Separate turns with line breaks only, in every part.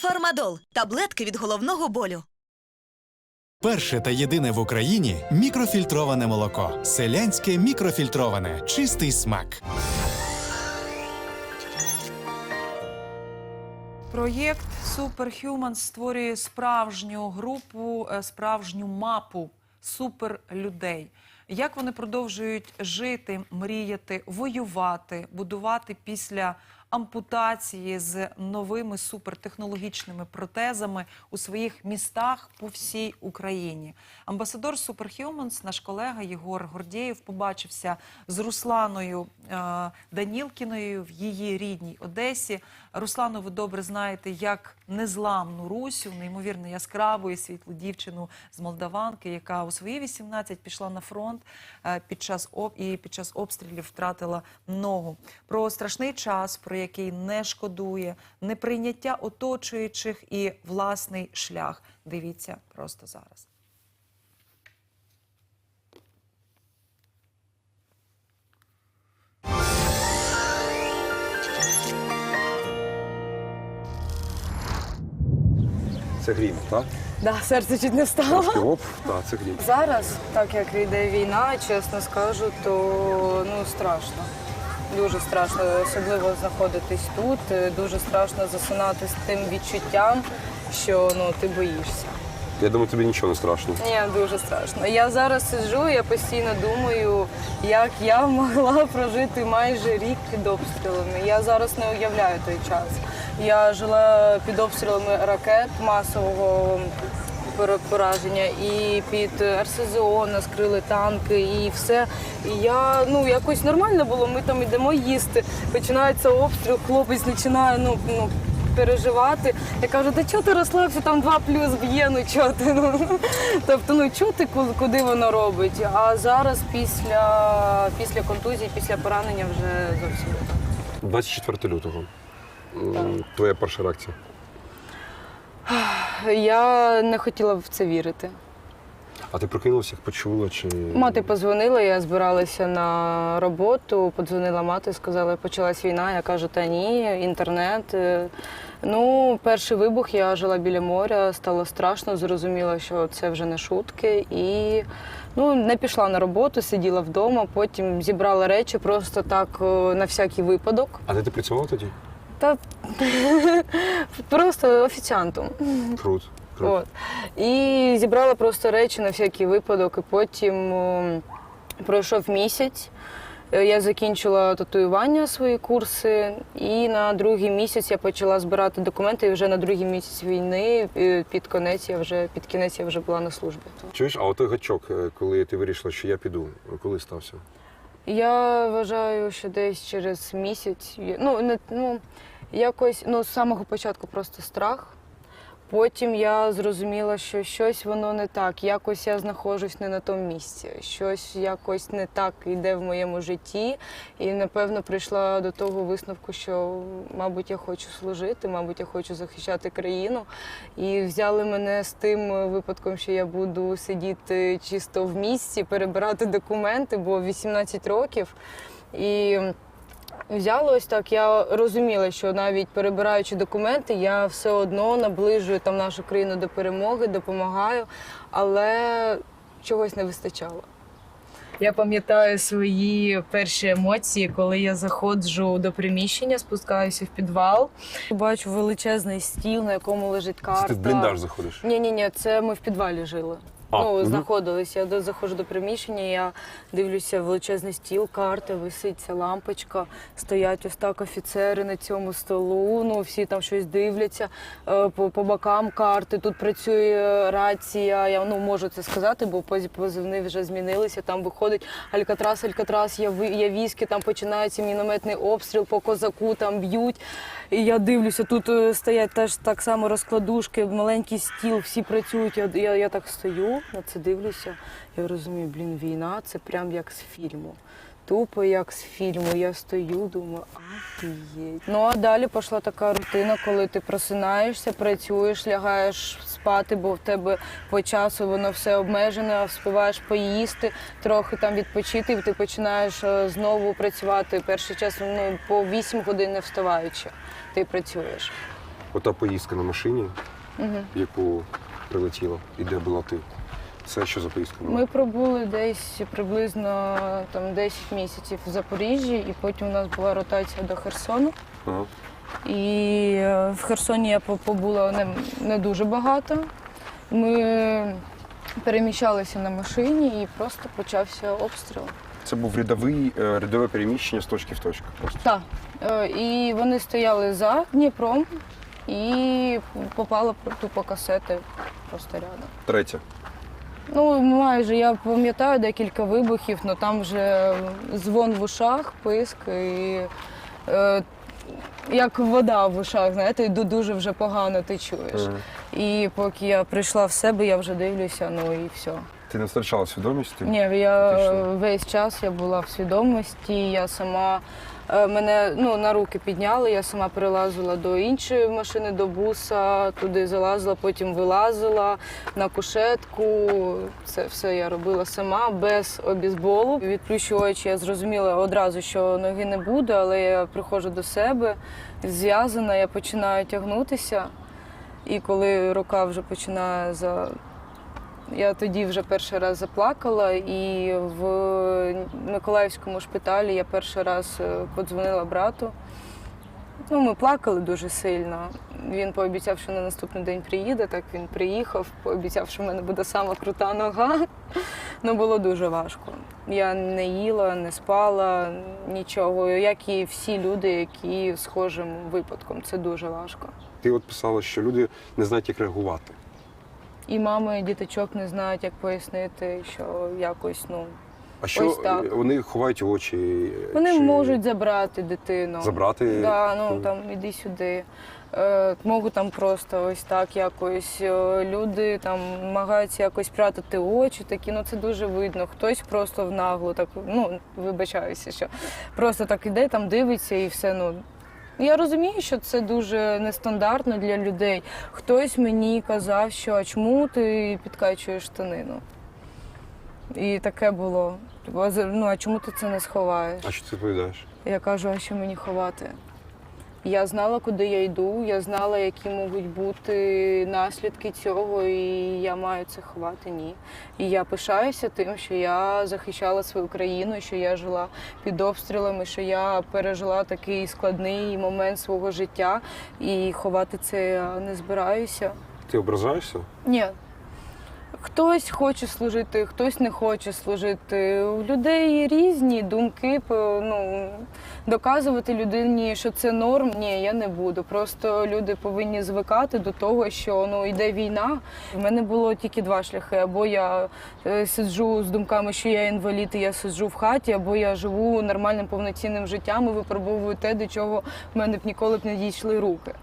Фармадол таблетки від головного болю.
Перше та єдине в Україні мікрофільтроване молоко. Селянське мікрофільтроване. Чистий смак.
Проєкт Superhuman створює справжню групу, е, справжню мапу суперлюдей. Як вони продовжують жити, мріяти, воювати, будувати після ампутації з новими супертехнологічними протезами у своїх містах по всій Україні. Амбасадор Superhumans, наш колега Єгор Гордєєв, побачився з Русланою е, Данілкіною в її рідній Одесі. Руслану, ви добре знаєте, як незламну Русю, неймовірно яскраву і світлу дівчину з Молдаванки, яка у свої 18 пішла на фронт е, під час об і під час обстрілів втратила ногу. Про страшний час, про який не шкодує, неприйняття оточуючих і власний шлях. Дивіться просто зараз.
Це грім, так?
Да, серце чуть не встало.
Трошки оп, так, це грім.
Зараз, так як йде війна, чесно скажу, то ну страшно. Дуже страшно, особливо знаходитись тут. е, Дуже страшно засинати з тим відчуттям, що ну ти боїшся.
Я думаю, тобі нічого не страшно.
Ні, дуже страшно. Я зараз сиджу, я постійно думаю, як я могла прожити майже рік під обстрілами. Я зараз не уявляю той час. Я жила під обстрілами ракет масового пораження і під РСЗО нас крили танки і все. І я ну якось нормально було. Ми там йдемо їсти. Починається обстріл, хлопець починає ну, ну переживати. Я кажу, та чого ти розслабся, там два плюс б'є, ну чого ти? Ну, тобто, ну чути, ку- куди воно робить. А зараз після, після контузії, після поранення вже зовсім не так.
24 лютого. М, Твоя перша реакція.
Я не хотіла в це вірити.
А ти прокинулася, як почула? Чи...
Мати позвонила, я збиралася на роботу, подзвонила мати, сказала, почалась війна. Я кажу, та ні, інтернет. Е, Ну, перший вибух, я жила біля моря, стало страшно, зрозуміла, що це вже не шутки. І ну, не пішла на роботу, сиділа вдома, потім зібрала речі просто так на всякий випадок.
А де ти працювала тоді?
Та просто офіціантом.
Крут.
От. І зібрала просто речі на всякий випадок. І потім о, пройшов місяць. Е, Я закінчила татуювання свої курси, і на другий місяць я почала збирати документи. І вже на другий місяць війни е, під кінець я вже під кінець я вже була на службі.
Чуєш, а отой гачок, е, коли ти вирішила, що я піду, коли стався?
Я вважаю, що десь через місяць, ну не ну якось ну з самого початку просто страх. Потім я зрозуміла, що щось воно не так. Якось я знаходжусь не на тому місці, щось якось не так йде в моєму житті. І напевно прийшла до того висновку, що, мабуть, я хочу служити, мабуть, я хочу захищати країну. І взяли мене з тим випадком, що я буду сидіти чисто в місці, перебирати документи, бо 18 років. І Взяли ось так. Я розуміла, що навіть перебираючи документи, я все одно наближую там нашу країну до перемоги, допомагаю, але чогось не вистачало. Я пам'ятаю свої перші емоції, коли я заходжу до приміщення, спускаюся в підвал. Бачу величезний стіл, на якому лежить карта.
Ти в бліндаж заходиш.
Ні, ні, ні, це ми в підвалі жили.
А,
ну,
мгм.
знаходилися. Я до- заходжу до приміщення, я дивлюся величезний стіл, карта, висить ця лампочка, стоять ось так офіцери на цьому столу. Ну, всі там щось дивляться е, по, по бокам карти. Тут працює рація. Я ну можу це сказати, бо поз- позивні вже змінилися. Там виходить Алькатрас, Алькатрас, я, я віскі, там починається мінометний обстріл по козаку, там б'ють. І я дивлюся, тут е, стоять теж так само розкладушки, маленький стіл, всі працюють. Я, я, я так стою, на це дивлюся. Я розумію, блін, війна це прям як з фільму. Тупо як з фільму. Я стою, думаю, афієть. Ну а далі пішла така рутина, коли ти просинаєшся, працюєш, лягаєш спати, бо в тебе по часу воно все обмежене, а вспіваєш поїсти, трохи там відпочити, і ти починаєш е, знову працювати. Перший час ну, по 8 годин не вставаючи. Ти працюєш.
Ота поїздка на машині,
Угу.
яку прилетіла, і де була ти. Це що за поїздка була?
Ми пробули десь приблизно там 10 місяців в Запоріжжі, і потім у нас була ротація до Херсону.
Ага.
І е, в Херсоні я побула не, не дуже багато. Ми переміщалися на машині і просто почався обстріл.
Це був рядовий, е, рядове переміщення з точки в точку. Просто.
Так. Е, І вони стояли за Дніпром і попала тупо касети просто рядом.
Третє.
Ну, майже я пам'ятаю декілька вибухів, але там вже дзвон в ушах, писк і е, як вода в ушах, знаєте, і дуже вже погано ти чуєш. І поки я прийшла в себе, я вже дивлюся, ну і все.
Ти не втрачала свідомість?
Ні, я
Фактично.
весь час я була в свідомості, я сама. Е, Мене ну, на руки підняли, я сама перелазила до іншої машини, до буса, туди залазила, потім вилазила на кушетку. Це все я робила сама, без обізболу. Відплющуючи, я зрозуміла одразу, що ноги не буде, але я приходжу до себе, зв'язана, я починаю тягнутися. І коли рука вже починає за я тоді вже перший раз заплакала, і в Миколаївському шпиталі я перший раз е, подзвонила брату. Ну, ми плакали дуже сильно. Він пообіцяв, що на наступний день приїде. Так він приїхав, пообіцяв, що в мене буде сама крута нога. Ну, було дуже важко. Я не їла, не спала, нічого. Як і всі люди, які схожим випадком. Це дуже важко.
Ти от писала, що люди не знають, як реагувати.
І мами, і діточок не знають, як пояснити, що якось, ну.
А що
Ось так.
вони ховають очі?
Вони
чи
можуть забрати дитину.
забрати.
Да, ну
Ну.
там іди сюди. Е, можуть там просто ось так якось. е, Люди там намагаються якось прятати очі, такі, ну це дуже видно. Хтось просто в наглу, так ну вибачаюся, що просто так іде, там дивиться і все. Ну я розумію, що це дуже нестандартно для людей. Хтось мені казав, що а чому ти підкачуєш штанину? І таке було. Типу, ну а чому ти це не сховаєш?
А що ти відповідаєш?
Я кажу, а що мені ховати? Я знала, куди я йду, я знала, які можуть бути наслідки цього, і я маю це ховати. Ні. І я пишаюся тим, що я захищала свою країну, що я жила під обстрілами, що я пережила такий складний момент свого життя, і ховати це я не збираюся.
Ти ображаєшся?
Ні. Хтось хоче служити, хтось не хоче служити. У людей різні думки. Ну, доказувати людині, що це норм, ні, я не буду. Просто люди повинні звикати до того, що ну йде війна. У мене було тільки два шляхи: або я е, сиджу з думками, що я інвалід, і я сиджу в хаті, або я живу нормальним повноцінним життям і випробовую те, до чого в мене б ніколи б не дійшли руки.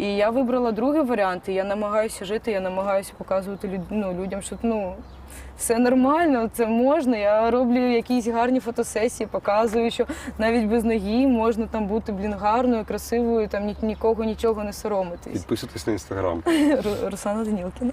І я вибрала другий варіант. І я намагаюся жити, я намагаюся показувати люд, ну, людям, що ну, все нормально, це можна. Я роблю якісь гарні фотосесії, показую, що навіть без ноги можна там бути блін гарною, красивою, там ні, нікого нічого не соромитись.
Підписуйтесь на інстаграм.
Русана Руслана Данілкіна.